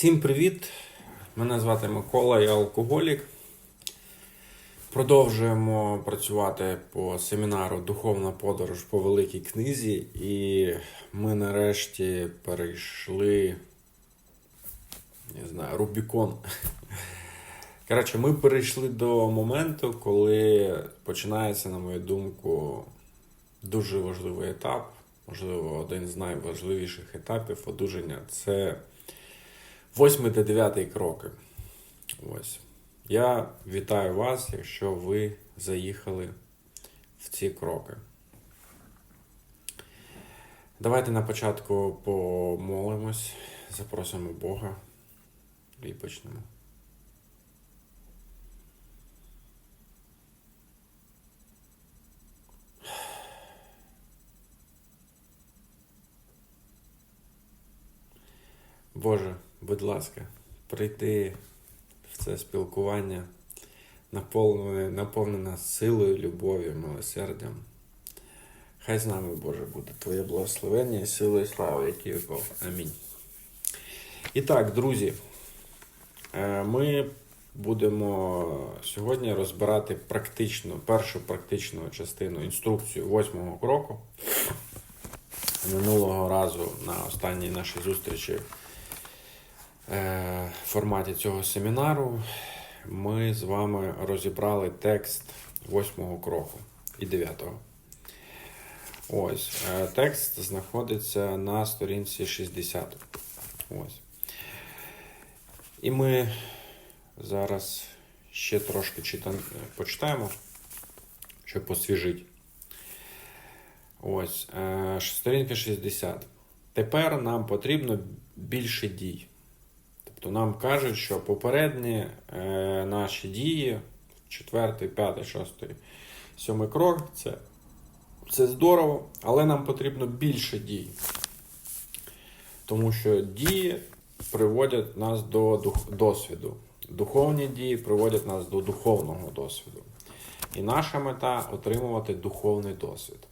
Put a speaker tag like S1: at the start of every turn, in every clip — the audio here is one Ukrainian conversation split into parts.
S1: Всім привіт! Мене звати Микола, я алкоголік. Продовжуємо працювати по семінару Духовна подорож по великій книзі, і ми нарешті перейшли. Не знаю, Рубікон. Коротше, ми перейшли до моменту, коли починається, на мою думку, дуже важливий етап, можливо, один з найважливіших етапів одужання це 8 та 9 кроки. Ось. Я вітаю вас, якщо ви заїхали в ці кроки. Давайте на початку помолимось, запросимо Бога і почнемо. Боже, будь ласка, прийти в це спілкування, наповнене, наповнене силою, любов'ю, милосердям. Хай з нами, Боже, буде Твоє благословення і сила і слава, які віков. Амінь. І так, друзі, е, ми будемо сьогодні розбирати практичну, першу практичну частину інструкцію восьмого кроку. Минулого разу на останній нашій зустрічі форматі цього семінару ми з вами розібрали текст восьмого кроку і дев'ятого. Ось, е, текст знаходиться на сторінці 60. Ось. І ми зараз ще трошки читан... почитаємо, щоб освіжити. Ось, е, сторінка 60. Тепер нам потрібно більше дій. Тобто нам кажуть, що попередні е, наші дії, четвертий, п'ятий, шостий, сьомий крок, це, це здорово, але нам потрібно більше дій. Тому що дії приводять нас до дух, досвіду. Духовні дії приводять нас до духовного досвіду. І наша мета отримувати духовний досвід.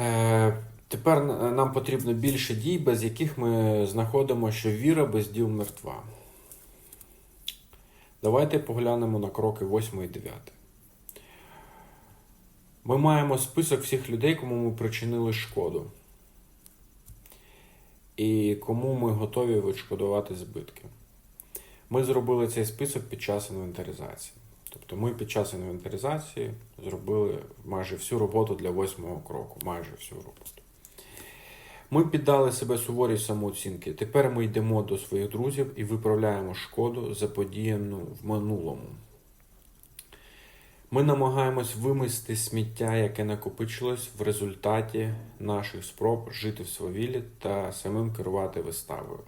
S1: Е, Тепер нам потрібно більше дій, без яких ми знаходимо, що віра без діл мертва. Давайте поглянемо на кроки 8 і 9. Ми маємо список всіх людей, кому ми причинили шкоду. І кому ми готові відшкодувати збитки. Ми зробили цей список під час інвентаризації. Тобто ми під час інвентаризації зробили майже всю роботу для восьмого кроку. Майже всю роботу. Ми піддали себе суворій самооцінки. Тепер ми йдемо до своїх друзів і виправляємо шкоду, заподіяну в минулому. Ми намагаємось вимести сміття, яке накопичилось в результаті наших спроб жити в свавілі та самим керувати виставою.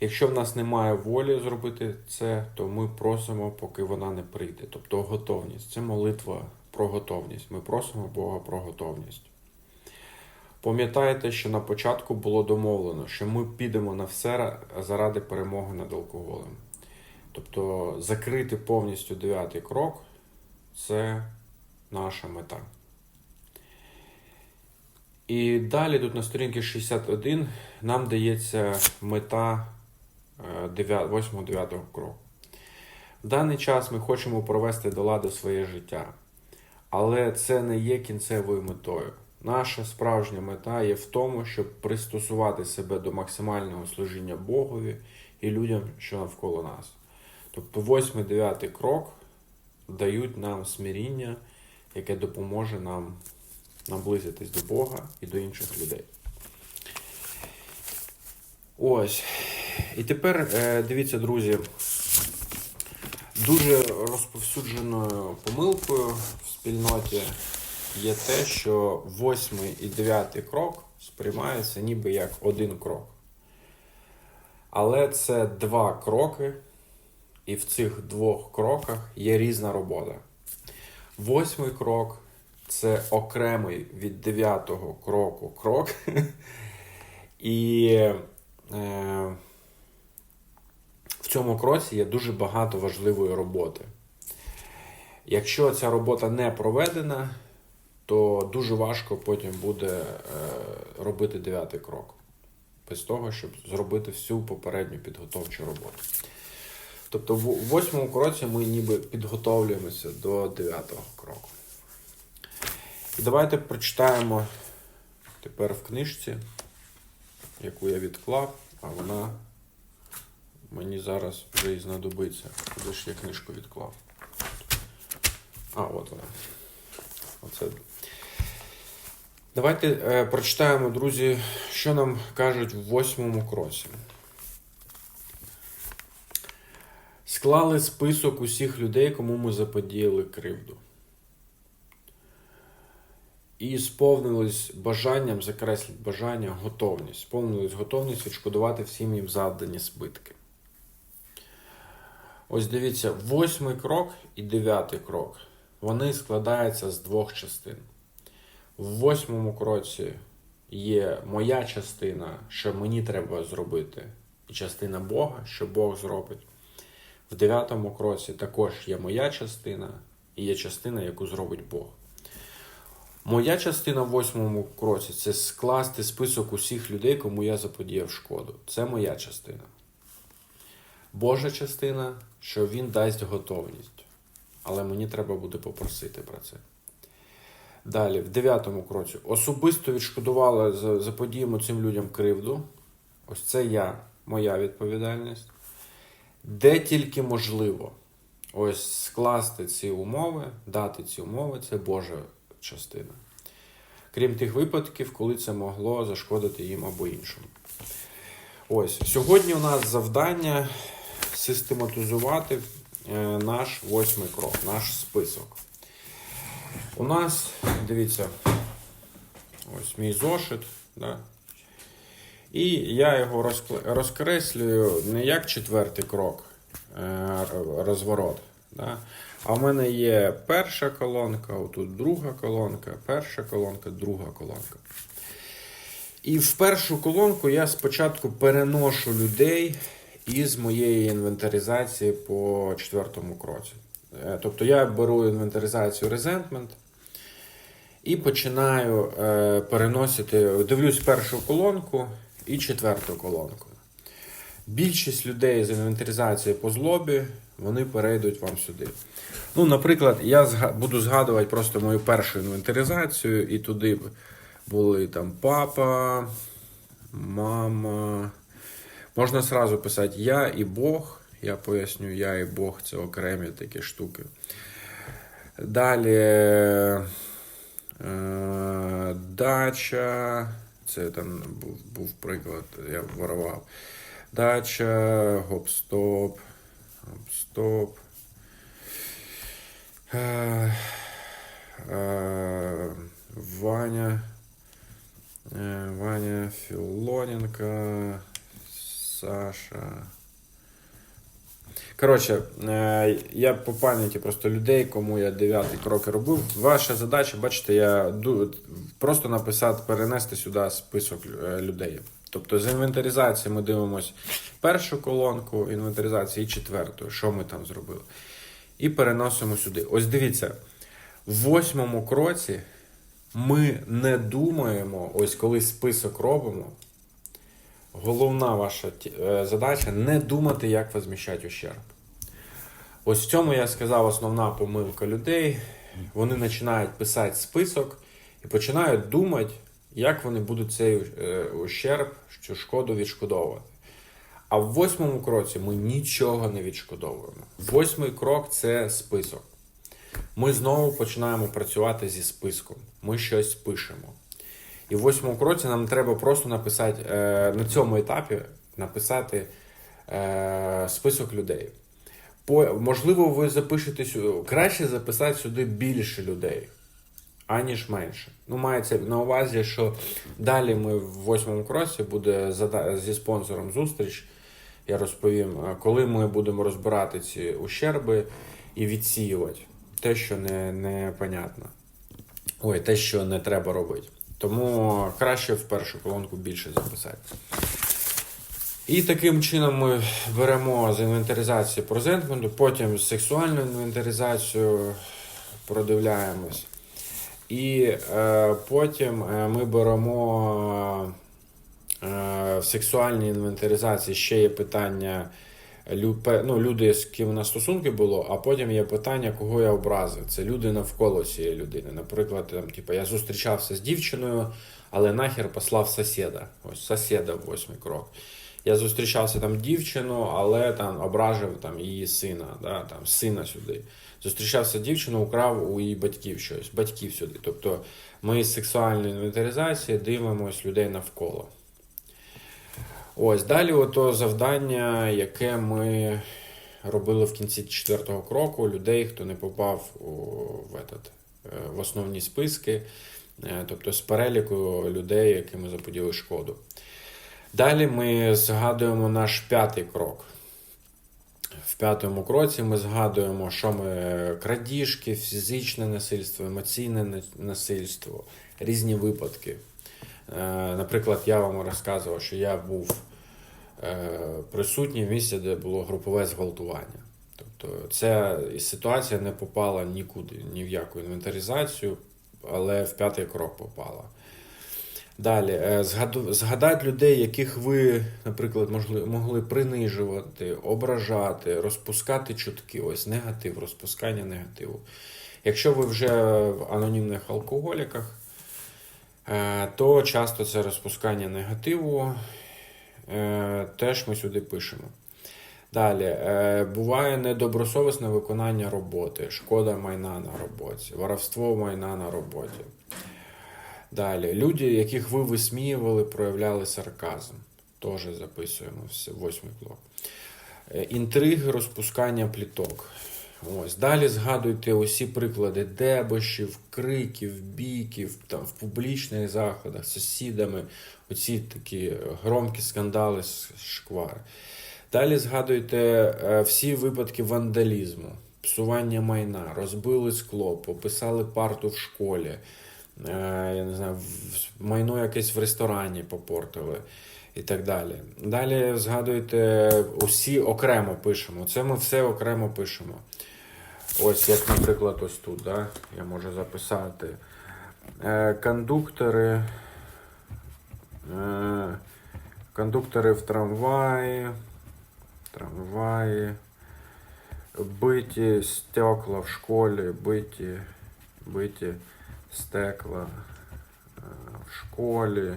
S1: Якщо в нас немає волі зробити це, то ми просимо, поки вона не прийде. Тобто готовність. Це молитва про готовність. Ми просимо Бога про готовність. Пам'ятаєте, що на початку було домовлено, що ми підемо на все заради перемоги над алкоголем. Тобто закрити повністю дев'ятий крок це наша мета. І далі тут на сторінці 61 нам дається мета 8-9 кроку. В даний час ми хочемо провести до ладу своє життя, але це не є кінцевою метою. Наша справжня мета є в тому, щоб пристосувати себе до максимального служіння Богові і людям, що навколо нас. Тобто 8-9 крок дають нам смиріння, яке допоможе нам наблизитись до Бога і до інших людей. Ось. І тепер е, дивіться, друзі, дуже розповсюдженою помилкою в спільноті є те, що восьмий і дев'ятий крок сприймаються ніби як один крок. Але це два кроки, і в цих двох кроках є різна робота. Восьмий крок це окремий від дев'ятого кроку крок. І е, в цьому кроці є дуже багато важливої роботи. Якщо ця робота не проведена, то дуже важко потім буде е, робити дев'ятий крок. без того, щоб зробити всю попередню підготовчу роботу. Тобто в восьмому кроці ми ніби підготовлюємося до дев'ятого кроку. І давайте прочитаємо тепер в книжці, яку я відклав, а вона мені зараз вже і знадобиться. Куди ж я книжку відклав? А, от вона. Оце. Давайте е, прочитаємо, друзі, що нам кажуть в восьмому кроці. Склали список усіх людей, кому ми заподіяли кривду. І сповнились бажанням, закресліть бажання, готовність. Сповнились готовність відшкодувати всім їм завдані збитки. Ось дивіться, восьмий крок і дев'ятий крок. Вони складаються з двох частин. В восьмому кроці є моя частина, що мені треба зробити, і частина Бога, що Бог зробить. В дев'ятому кроці також є моя частина і є частина, яку зробить Бог. Моя частина в восьмому кроці це скласти список усіх людей, кому я заподіяв шкоду. Це моя частина. Божа частина, що він дасть готовність. Але мені треба буде попросити про це. Далі, в дев'ятому кроці, особисто відшкодувала за, заподіємо цим людям кривду. Ось це я, моя відповідальність. Де тільки можливо, ось скласти ці умови, дати ці умови це Божа частина. Крім тих випадків, коли це могло зашкодити їм або іншому. Ось, сьогодні у нас завдання систематизувати е, наш восьмий крок, наш список. У нас, дивіться, ось мій зошит. Да? І я його розкреслюю не як четвертий крок, е, розворот. Да? А в мене є перша колонка, отут друга колонка, перша колонка, друга колонка. І в першу колонку я спочатку переношу людей із моєї інвентаризації по четвертому кроці. Е, Тобто я беру інвентаризацію Resentment і починаю е, переносити, дивлюсь першу колонку і четверту колонку. Більшість людей з інвентаризації по злобі, вони перейдуть вам сюди. Ну, наприклад, я буду згадувати просто мою першу інвентаризацію, і туди були там папа, мама. Можна сразу писати я і Бог. Я поясню, я і Бог це окремі такі штуки. Далі дача. Це там був, був приклад, я ворував. Дача, гоп-стоп, гоп-стоп. Е, е, Ваня. Е, Ваня Філоненко, Саша. Коротше, е, я по пам'яті просто людей, кому я дев'ятий крок робив. Ваша задача, бачите, я просто написати, перенести сюди список е, людей. Тобто з інвентаризації ми дивимося першу колонку інвентаризації і четверту, що ми там зробили. І переносимо сюди. Ось дивіться, в восьмому кроці ми не думаємо, ось коли список робимо. Головна ваша е, задача не думати, як возміщати ущерб. Ось в цьому я сказав основна помилка людей. Вони починають писати список і починають думати, як вони будуть цей е, ущерб, цю шкоду відшкодовувати. А в восьмому кроці ми нічого не відшкодовуємо. Восьмий крок це список. Ми знову починаємо працювати зі списком. Ми щось пишемо. І в восьмому кроці нам треба просто написати е, на цьому етапі написати е, список людей. По, можливо, ви запишете сюди. Краще записати сюди більше людей, аніж менше. Ну, мається на увазі, що далі ми в восьмому кроці буде зі спонсором зустріч. Я розповім, е, коли ми будемо розбирати ці ущерби і відсіювати те, що не, непонятно. Ой, те, що не треба робити. Тому краще в першу колонку більше записати. І таким чином ми беремо з інвентаризації презентменту, потім сексуальну інвентаризацію продивляємось. І е, потім е, ми беремо Е, В сексуальній інвентаризації ще є питання ну, люди, з ким у нас стосунки було, а потім є питання, кого я образив. Це люди навколо цієї людини. Наприклад, там, типу, я зустрічався з дівчиною, але нахер послав сусіда. Ось сусіда восьмий крок. Я зустрічався там дівчину, але там ображив там її сина, да, там сина сюди. Зустрічався дівчину, украв у її батьків щось, батьків сюди. Тобто ми з сексуальної інвентаризації дивимося людей навколо. Ось далі, ото завдання, яке ми робили в кінці четвертого кроку, людей, хто не попав у, в, этот, е, в основні списки, е, тобто з переліку людей, яким ми заподіли шкоду. Далі ми згадуємо наш п'ятий крок. В п'ятому кроці ми згадуємо, що ми крадіжки, фізичне насильство, емоційне насильство, різні випадки. Е, Наприклад, я вам розказував, що я був е, присутній в місці, де було групове зґвалтування. Тобто ця ситуація не попала нікуди, ні в яку інвентаризацію, але в п'ятий крок попала. Далі, е, згадати людей, яких ви, наприклад, могли, могли принижувати, ображати, розпускати чутки, ось негатив, розпускання негативу. Якщо ви вже в анонімних алкоголіках, то часто це розпускання негативу е, теж ми сюди пишемо. Далі, е, буває недобросовісне виконання роботи, шкода майна на роботі, воровство майна на роботі. Далі, люди, яких ви висміювали, проявляли сарказм. Теж записуємо восьмий блок. Е, Інтриги, розпускання пліток. Ось. Далі згадуйте усі приклади дебошів, криків, бійків там, в публічних заходах з сусідами, оці такі громкі скандали, с- шквари. Далі згадуйте е, всі випадки вандалізму, псування майна, розбили скло, пописали парту в школі, е, я не знаю, майно якесь в ресторані попортили і так далі. Далі згадуйте усі окремо пишемо. Це ми все окремо пишемо. Ось, як, наприклад, ось тут, да? я можу записати. Е, кондуктори. Е, кондуктори в трамваї. Трамваї. Биті стекла в школі, биті, биті стекла е, в школі.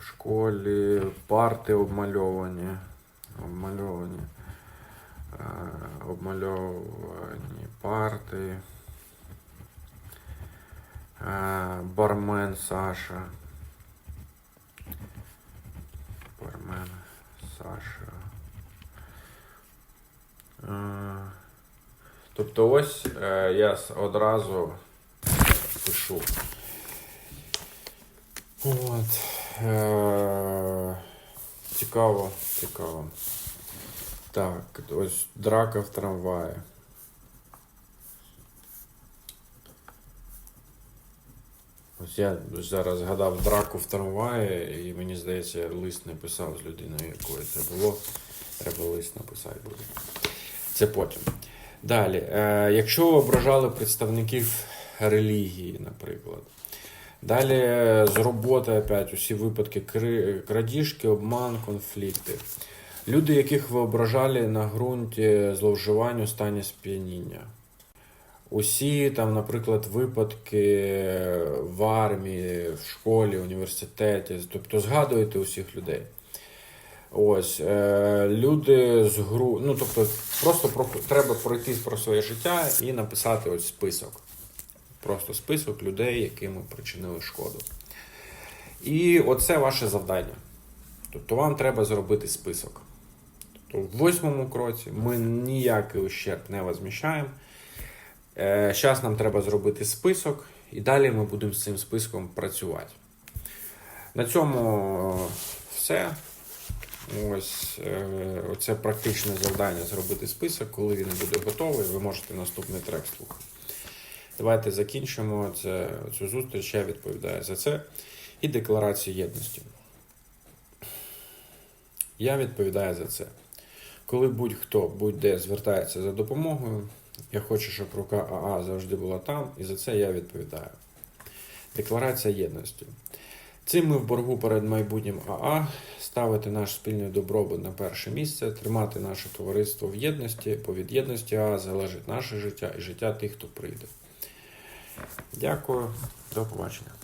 S1: В школі парти обмальовані. Обмальовані. Е, Обмальовані парти. Е, Бармен Саша. Бармен Саша. Е, Тобто ось я одразу пишу. От. Цікаво, цікаво. Так, ось драка в трамваї. Ось я зараз згадав драку в трамваї, і мені здається, я лист не писав з людиною, якою це було. Треба лист написати буде. Це потім. Далі, е, якщо ображали представників релігії, наприклад. Далі е, з роботи опять усі випадки крадіжки, обман, конфлікти. Люди, яких ви ображали на ґрунті зловживань у стані сп'яніння. Усі там, наприклад, випадки в армії, в школі, університеті, тобто згадуєте усіх людей. Ось е, люди з гру. Ну, тобто, просто про, треба пройти про своє життя і написати ось список. Просто список людей, яким ми причинили шкоду. І оце ваше завдання. Тобто вам треба зробити список. Тобто в восьмому кроці ми ніякий ущерб не возміщаємо. Зараз нам треба зробити список, і далі ми будемо з цим списком працювати. На цьому е, все. Ось е, оце практичне завдання зробити список. Коли він буде готовий, ви можете наступний трек слухати. Давайте закінчимо це, цю зустріч. Я відповідаю за це. І декларацію єдності. Я відповідаю за це. Коли будь-хто будь-де звертається за допомогою, я хочу, щоб рука АА завжди була там, і за це я відповідаю. Декларація єдності. Цим ми в боргу перед майбутнім АА ставити наш спільний добробут на перше місце, тримати наше товариство в єдності, бо від єдності АА залежить наше життя і життя тих, хто прийде. Дякую, до побачення.